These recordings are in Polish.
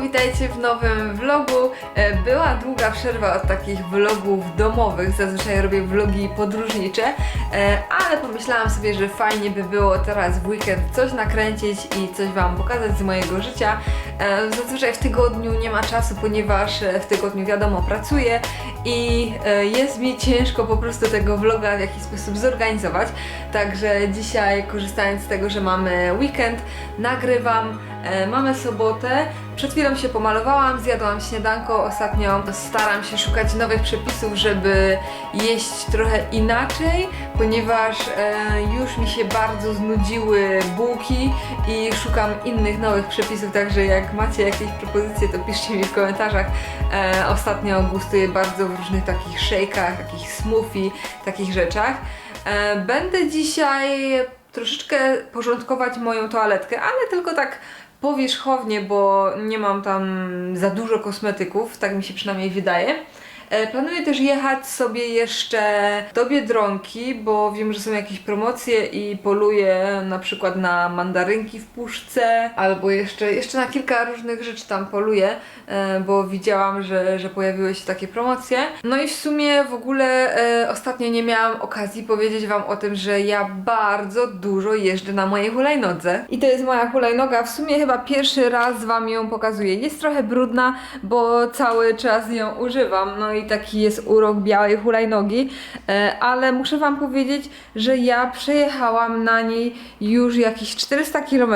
Witajcie w nowym vlogu. E, Była długa przerwa od takich vlogów domowych, zazwyczaj robię vlogi podróżnicze, e, ale pomyślałam sobie, że fajnie by było teraz w weekend coś nakręcić i coś Wam pokazać z mojego życia. E, Zazwyczaj w tygodniu nie ma czasu, ponieważ w tygodniu wiadomo pracuję i jest mi ciężko po prostu tego vloga w jakiś sposób zorganizować. Także dzisiaj korzystając z tego, że mamy weekend, nagrywam, mamy sobotę. Przed chwilą się pomalowałam, zjadłam śniadanko. Ostatnio staram się szukać nowych przepisów, żeby jeść trochę inaczej, ponieważ e, już mi się bardzo znudziły bułki i szukam innych nowych przepisów, także jak macie jakieś propozycje, to piszcie mi w komentarzach. E, ostatnio gustuję bardzo w różnych takich shake'ach, takich smoothie, takich rzeczach. E, będę dzisiaj troszeczkę porządkować moją toaletkę, ale tylko tak powierzchownie, bo nie mam tam za dużo kosmetyków, tak mi się przynajmniej wydaje. E, Planuję też jechać sobie jeszcze do Biedronki, bo wiem, że są jakieś promocje i poluję na przykład na mandarynki w puszce, albo jeszcze, jeszcze na kilka różnych rzeczy tam poluję, e, bo widziałam, że, że pojawiły się takie promocje. No i w sumie w ogóle e, ostatnio nie miałam okazji powiedzieć Wam o tym, że ja bardzo dużo jeżdżę na mojej hulajnodze. I to jest moja hulajnoga, w sumie chyba pierwszy raz Wam ją pokazuję. Jest trochę brudna, bo cały czas ją używam, no i taki jest urok białej hulajnogi, e, ale muszę Wam powiedzieć, że ja przejechałam na niej już jakieś 400 km.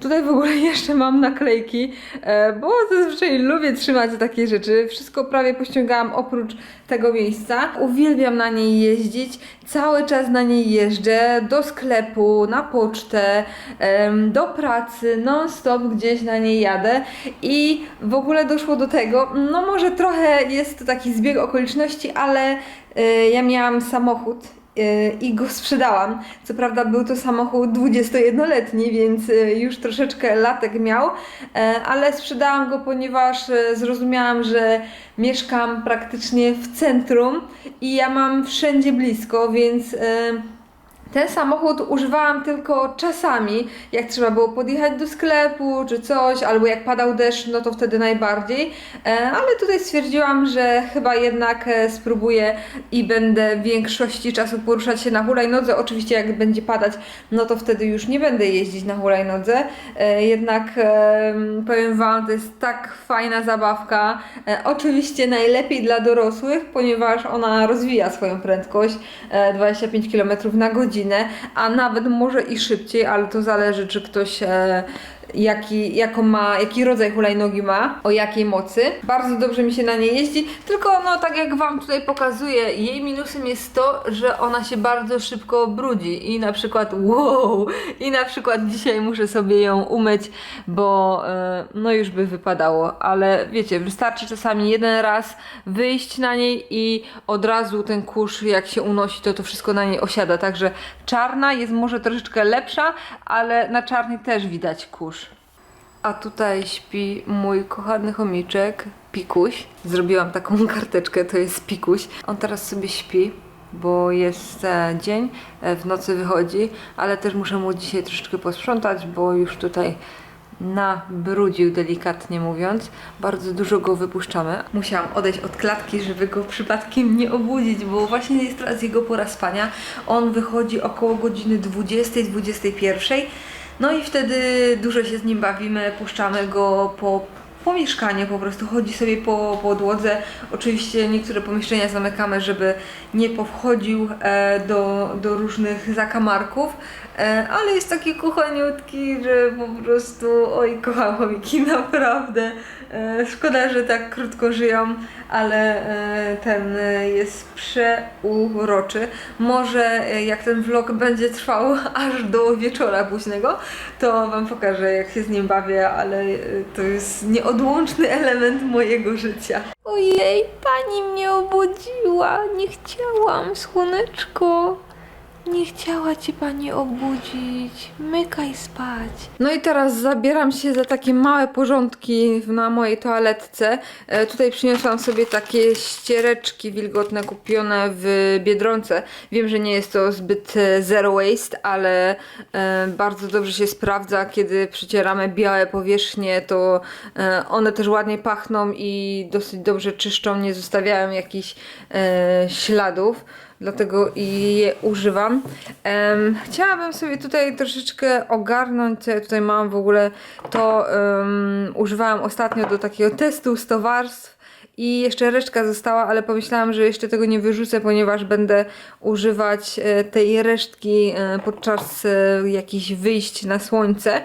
Tutaj w ogóle jeszcze mam naklejki, e, bo zazwyczaj lubię trzymać takie rzeczy. Wszystko prawie pościągałam oprócz tego miejsca. Uwielbiam na niej jeździć, cały czas na niej jeżdżę. Do sklepu, na pocztę, do pracy, non-stop gdzieś na niej jadę. I w ogóle doszło do tego, no może trochę jest to taki zbieg okoliczności, ale y, ja miałam samochód i go sprzedałam. Co prawda był to samochód 21-letni, więc y, już troszeczkę latek miał, e, ale sprzedałam go, ponieważ e, zrozumiałam, że mieszkam praktycznie w centrum i ja mam wszędzie blisko, więc e, ten samochód używałam tylko czasami, jak trzeba było podjechać do sklepu czy coś, albo jak padał deszcz, no to wtedy najbardziej. E, Ale tutaj stwierdziłam, że chyba jednak e, spróbuję i będę w większości czasu poruszać się na hulajnodze. Oczywiście jak będzie padać, no to wtedy już nie będę jeździć na hulajnodze. E, Jednak powiem Wam, to jest tak fajna zabawka. Oczywiście najlepiej dla dorosłych, ponieważ ona rozwija swoją prędkość e, 25 km na godzinę, a nawet może i szybciej, ale to zależy, czy ktoś e, jaki, jaką ma, jaki rodzaj hulajnogi ma, o jakiej mocy. Bardzo dobrze mi się na niej jeździ, tylko no tak jak Wam tutaj pokazuję, jej minusem jest to, że ona się bardzo szybko brudzi i na przykład wow, i na przykład dzisiaj muszę sobie ją umyć, bo e, no już by wypadało, ale wiecie, wystarczy czasami jeden raz wyjść na niej i od razu ten kurz jak się unosi, to to wszystko na niej osiada, także czarna jest może troszeczkę lepsza, ale na czarnej też widać kurz. A tutaj śpi mój kochany chomiczek, Pikuś. Zrobiłam taką karteczkę, to jest Pikuś. On teraz sobie śpi, bo jest e, dzień, e, w nocy wychodzi, ale też muszę mu dzisiaj troszeczkę posprzątać, bo już tutaj nabrudził, delikatnie mówiąc. Bardzo dużo go wypuszczamy. Musiałam odejść od klatki, żeby go przypadkiem nie obudzić, bo właśnie jest teraz jego pora spania. On wychodzi około godziny 20-21. No i wtedy dużo się z nim bawimy, puszczamy go po, po mieszkaniu po prostu, chodzi sobie po podłodze. Oczywiście niektóre pomieszczenia zamykamy, żeby nie powchodził e, do, do różnych zakamarków. e, ale jest taki kochaniutki, że po prostu oj kocham chomiki, naprawdę. E, Szkoda, że tak krótko żyją, ale e, ten jest przeuroczy. Może e, jak ten vlog będzie trwał aż do wieczora późnego, to Wam pokażę jak się z nim bawię, ale e, to jest nieodłączny element mojego życia. Ojej, pani mnie obudziła. Nie chciałam, słoneczko. Nie chciała cię pani obudzić. Mykaj spać. No i teraz zabieram się za takie małe porządki na mojej toaletce. E, tutaj przyniosłam sobie takie ściereczki wilgotne kupione w Biedronce. Wiem, że nie jest to zbyt e, zero waste, ale e, bardzo dobrze się sprawdza, kiedy przycieramy białe powierzchnie, to e, one też ładnie pachną i dosyć dobrze czyszczą, nie zostawiają jakichś e, śladów dlatego i je używam. Em, chciałabym sobie tutaj troszeczkę ogarnąć, tutaj mam w ogóle. To em, używałam ostatnio do takiego testu 100 warstw i jeszcze resztka została, ale pomyślałam, że jeszcze tego nie wyrzucę, ponieważ będę używać e, tej resztki e, podczas e, jakichś wyjść na słońce,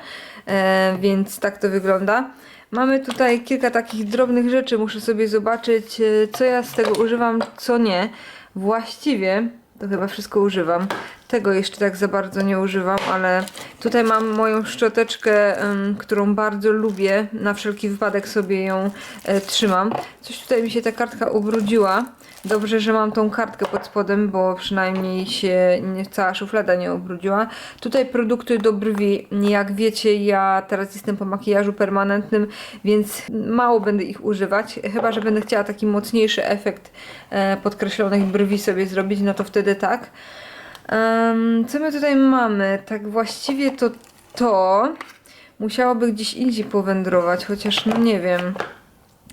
więc tak to wygląda. Mamy tutaj kilka takich drobnych rzeczy, muszę sobie zobaczyć, co ja z tego używam, co nie. Właściwie to chyba wszystko używam. Tego jeszcze tak za bardzo nie używam, ale tutaj mam moją szczoteczkę, którą bardzo lubię. Na wszelki wypadek sobie ją e, trzymam. Coś tutaj mi się ta kartka ubrudziła. Dobrze, że mam tą kartkę pod spodem, bo przynajmniej się cała szuflada nie ubrudziła. Tutaj produkty do brwi. Jak wiecie, ja teraz jestem po makijażu permanentnym, więc mało będę ich używać. Chyba, że będę chciała taki mocniejszy efekt e, podkreślonych brwi sobie zrobić, no to wtedy tak. Em, co my tutaj mamy? Tak właściwie to to musiałoby gdzieś indziej powędrować, chociaż no nie wiem.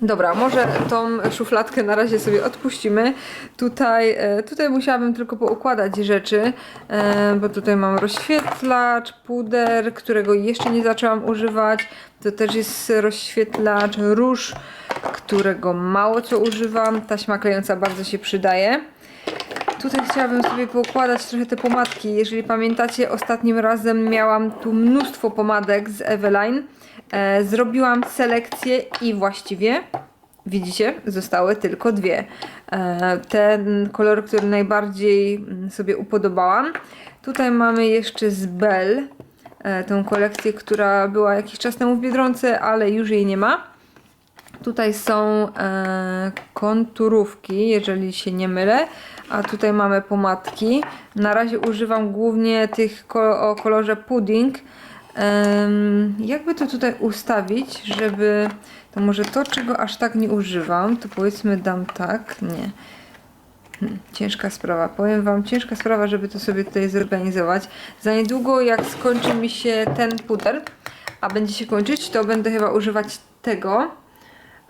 Dobra, może tą szufladkę na razie sobie odpuścimy. Tutaj, e, tutaj musiałabym tylko poukładać rzeczy, e, bo tutaj mam rozświetlacz, puder, którego jeszcze nie zaczęłam używać. To też jest rozświetlacz, róż, którego mało co używam. Taśma klejąca bardzo się przydaje. Tutaj chciałabym sobie poukładać trochę te pomadki. Jeżeli pamiętacie, ostatnim razem miałam tu mnóstwo pomadek z Eveline. E, zrobiłam selekcję i właściwie, widzicie, zostały tylko dwie. E, ten kolor, który najbardziej mm, sobie upodobałam. Tutaj mamy jeszcze z Bell, e, tą kolekcję, która była jakiś czas temu w Biedronce, ale już jej nie ma. Tutaj są e, konturówki, jeżeli się nie mylę, a tutaj mamy pomadki. Na razie używam głównie tych o kolorze pudding. Em, jakby to tutaj ustawić, żeby to może to, czego aż tak nie używam, to powiedzmy dam tak, nie. Hmm, Ciężka sprawa. Powiem Wam, ciężka sprawa, żeby to sobie tutaj zorganizować. Za niedługo, jak skończy mi się ten puder, a będzie się kończyć, to będę chyba używać tego.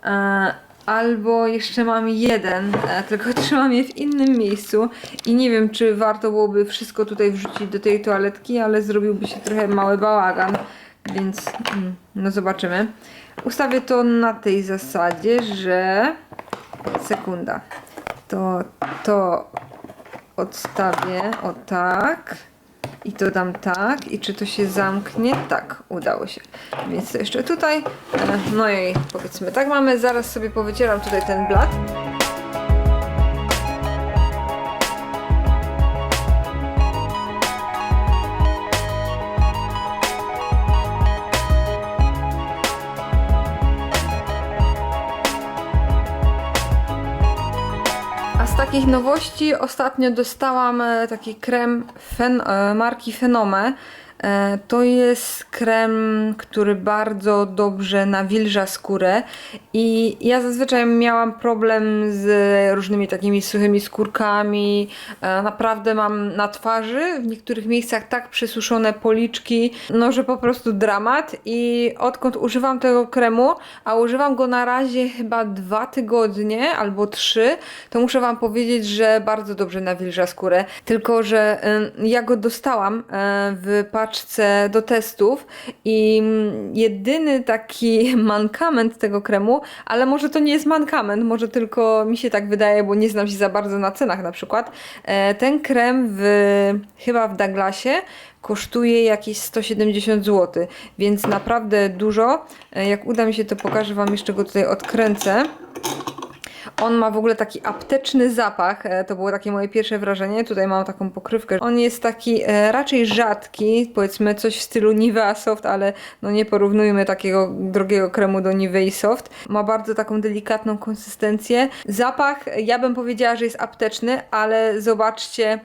E, albo jeszcze mam jeden, e, tylko trzymam je w innym miejscu i nie wiem, czy warto byłoby wszystko tutaj wrzucić do tej toaletki, ale zrobiłby się trochę mały bałagan, więc mm, no zobaczymy. Ustawię to na tej zasadzie, że sekunda. To to odstawię o tak. I to dam tak. I czy to się zamknie? Tak, udało się. Więc jeszcze tutaj. E, No i powiedzmy tak mamy. Zaraz sobie powycieram tutaj ten blat. Takich nowości ostatnio dostałam e, taki krem fen, e, marki Fenome. E, To jest krem, który bardzo dobrze nawilża skórę i ja zazwyczaj miałam problem z różnymi takimi suchymi skórkami. E, Naprawdę mam na twarzy w niektórych miejscach tak przesuszone policzki, no że po prostu dramat i odkąd używam tego kremu, a używam go na razie chyba dwa tygodnie albo trzy, to muszę Wam powiedzieć, że bardzo dobrze nawilża skórę. Tylko, że ja go dostałam y, w paczce paczce do testów i mm, jedyny taki mankament tego kremu, ale może to nie jest mankament, może tylko mi się tak wydaje, bo nie znam się za bardzo na cenach na przykład. E, ten krem w, chyba w Douglasie kosztuje jakieś 170 zł, więc naprawdę dużo. E, Jak uda mi się, to pokażę Wam jeszcze go tutaj odkręcę. On ma w ogóle taki apteczny zapach. e, To było takie moje pierwsze wrażenie. Tutaj mam taką pokrywkę. On jest taki e, raczej rzadki, powiedzmy coś w stylu Nivea Soft, ale no nie porównujmy takiego drogiego kremu do Nivea Soft. Ma bardzo taką delikatną konsystencję. Zapach, ja bym powiedziała, że jest apteczny, ale zobaczcie,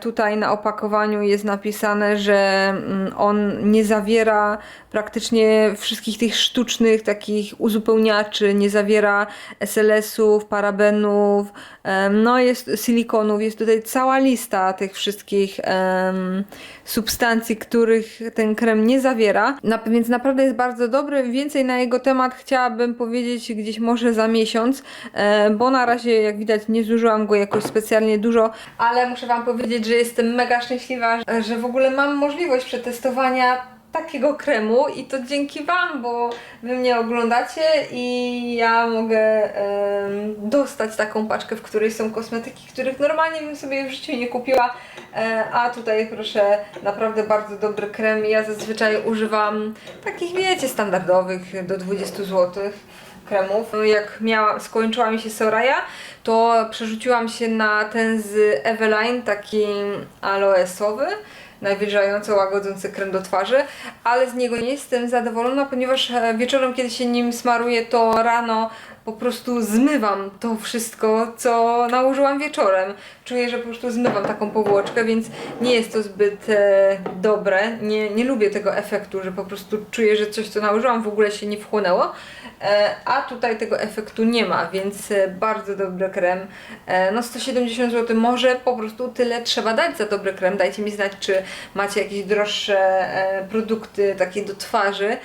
tutaj na opakowaniu jest napisane, że mm, on nie zawiera praktycznie wszystkich tych sztucznych takich uzupełniaczy, nie zawiera SLS-ów, parabenów, no jest silikonów, jest tutaj cała lista tych wszystkich em, substancji, których ten krem nie zawiera, na, więc naprawdę jest bardzo dobry. Więcej na jego temat chciałabym powiedzieć gdzieś może za miesiąc, e, bo na razie jak widać nie zużyłam go jakoś specjalnie dużo, ale muszę Wam powiedzieć, że jestem mega szczęśliwa, że- w ogóle mam możliwość przetestowania takiego kremu i to dzięki Wam, bo Wy mnie oglądacie i ja mogę dostać taką paczkę, w której są kosmetyki, których normalnie bym sobie w życiu nie kupiła, e, a tutaj proszę, naprawdę bardzo dobry krem. Ja zazwyczaj używam takich, wiecie, standardowych do 20 zł kremów. Jak miała, skończyła mi się Soraya, to przerzuciłam się na ten z Eveline, taki aloesowy nawilżająco łagodzący krem do twarzy, ale z niego nie jestem zadowolona, ponieważ e, wieczorem, kiedy się nim smaruję, to rano po prostu zmywam to wszystko, co nałożyłam wieczorem. Czuję, że po prostu zmywam taką powłoczkę, więc nie jest to zbyt e, dobre. Nie, nie lubię tego efektu, że po prostu czuję, że coś, co nałożyłam, w ogóle się nie wchłonęło. E, a tutaj tego efektu nie ma, więc e, bardzo dobry krem. E, no 170 zł, może po prostu tyle trzeba dać za dobry krem. Dajcie mi znać, czy macie jakieś droższe produkty takie do twarzy,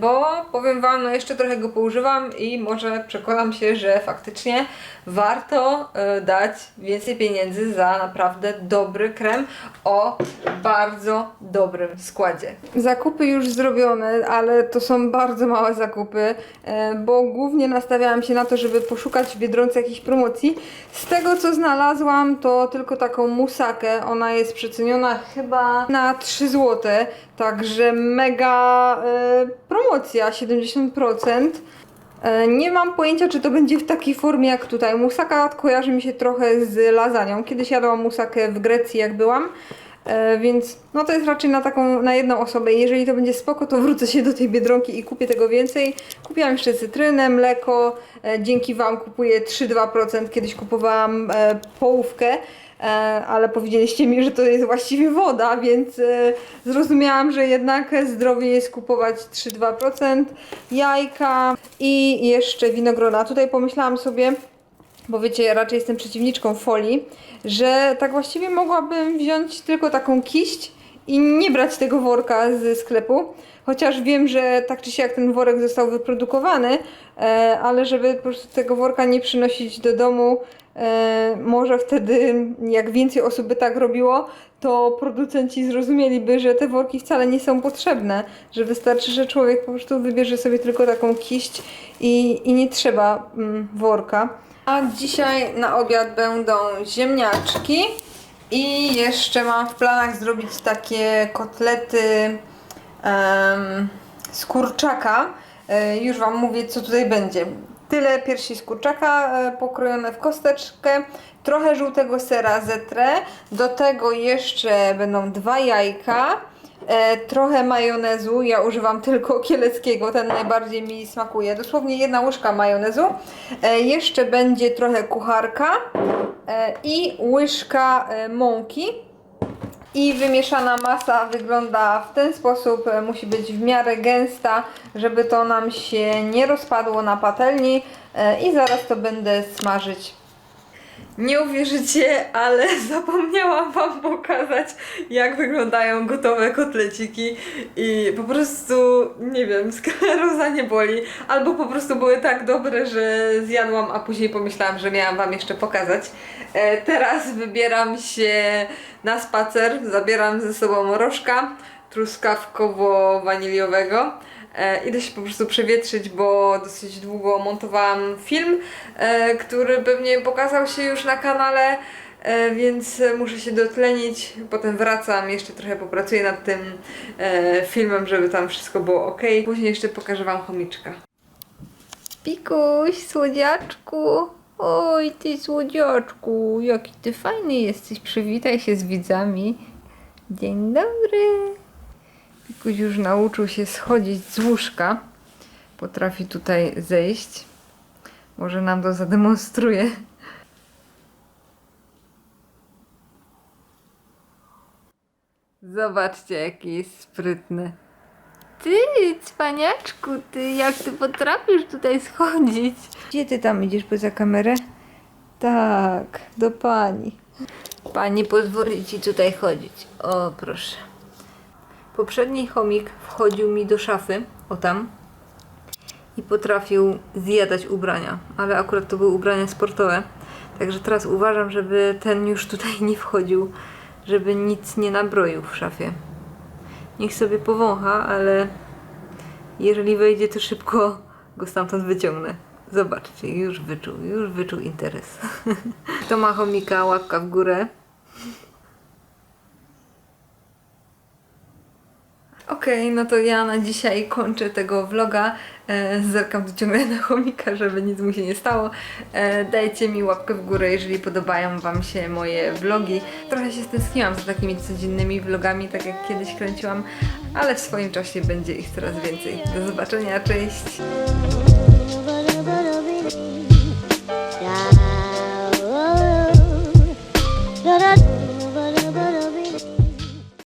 bo powiem Wam, no jeszcze trochę go poużywam i może przekonam się, że faktycznie warto e, dać więcej pieniędzy za naprawdę dobry krem o bardzo dobrym składzie. Zakupy już zrobione, ale to są bardzo małe zakupy, e, bo głównie nastawiałam się na to, żeby poszukać w Biedronce jakiejś promocji. Z tego co znalazłam, to tylko taką musakę. Ona jest przeceniona chyba na 3 zł, także mega e, promocja 70%. E, Nie mam pojęcia, czy to będzie w takiej formie jak tutaj. Musaka kojarzy mi się trochę z lasagną. Kiedyś jadłam musakę w Grecji, jak byłam. E, więc no to jest raczej na taką, na jedną osobę. Jeżeli to będzie spoko, to wrócę się do tej Biedronki i kupię tego więcej. Kupiłam jeszcze cytrynę, mleko. E, dzięki Wam kupuję 3-2%. Kiedyś kupowałam połówkę. E, ale powiedzieliście mi, że to jest właściwie woda, więc e, zrozumiałam, że jednak zdrowie jest kupować 3-2%, jajka i jeszcze winogrona. Tutaj pomyślałam sobie, bo wiecie, raczej jestem przeciwniczką folii, że tak właściwie mogłabym wziąć tylko taką kiść i nie brać tego worka ze sklepu. Chociaż wiem, że tak czy siak ten worek został wyprodukowany, e, ale żeby po prostu tego worka nie przynosić do domu, e, może wtedy jak więcej osób by tak robiło, to producenci zrozumieliby, że te worki wcale nie są potrzebne, że wystarczy, że człowiek po prostu wybierze sobie tylko taką kiść i, i nie trzeba mm, worka. A dzisiaj na obiad będą ziemniaczki i jeszcze mam w planach zrobić takie kotlety em, z kurczaka. E, już Wam mówię, co tutaj będzie. Tyle piersi z kurczaka e, pokrojone w kosteczkę, trochę żółtego sera zetre, do tego jeszcze będą dwa jajka, trochę majonezu, ja używam tylko kieleckiego, ten najbardziej mi smakuje, dosłownie jedna łyżka majonezu, e, jeszcze będzie trochę kucharka e, i łyżka e, mąki. I wymieszana masa wygląda w ten sposób, e, musi być w miarę gęsta, żeby to nam się nie rozpadło na patelni e, i zaraz to będę smażyć. Nie uwierzycie, ale zapomniałam Wam pokazać, jak wyglądają gotowe kotleciki i po prostu, nie wiem, skleroza nie boli, albo po prostu były tak dobre, że zjadłam, a później pomyślałam, że miałam Wam jeszcze pokazać. E, teraz wybieram się na spacer, zabieram ze sobą morożka truskawkowo-waniliowego. E, idę się po prostu przewietrzyć, bo dosyć długo montowałam film, e, który pewnie pokazał się już na kanale, e, więc muszę się dotlenić. Potem wracam, jeszcze trochę popracuję nad tym filmem, żeby tam wszystko było ok. Później jeszcze pokażę Wam chomiczka. Pikuś, słodziaczku. Oj, ty słodziaczku, jaki ty fajny jesteś. Przywitaj się z widzami. Dzień dobry. Pikuś już nauczył się schodzić z łóżka. Potrafi tutaj zejść. Może nam to zademonstruje. Zobaczcie, jaki jest sprytny. Ty, cwaniaczku, ty, jak ty potrafisz tutaj schodzić? Gdzie ty tam idziesz poza kamerę? Tak, do pani. Pani pozwoli ci tutaj chodzić. O, proszę. Poprzedni chomik wchodził mi do szafy, o tam, i potrafił zjadać ubrania, ale akurat to były ubrania sportowe. Także teraz uważam, żeby ten już tutaj nie wchodził, żeby nic nie nabroił w szafie. Niech sobie powącha, ale jeżeli wejdzie, to szybko go stamtąd wyciągnę. Zobaczcie, już wyczuł, już wyczuł interes. Kto ma chomika, łapka w górę. Okej, no to ja na dzisiaj kończę tego vloga. E, zerkam ciągle na chomika, żeby nic mu się nie stało. E, dajcie mi łapkę w górę, jeżeli podobają Wam się moje vlogi. Trochę się stęskniłam za takimi codziennymi vlogami, tak jak kiedyś kręciłam, ale w swoim czasie będzie ich coraz więcej. Do zobaczenia, cześć!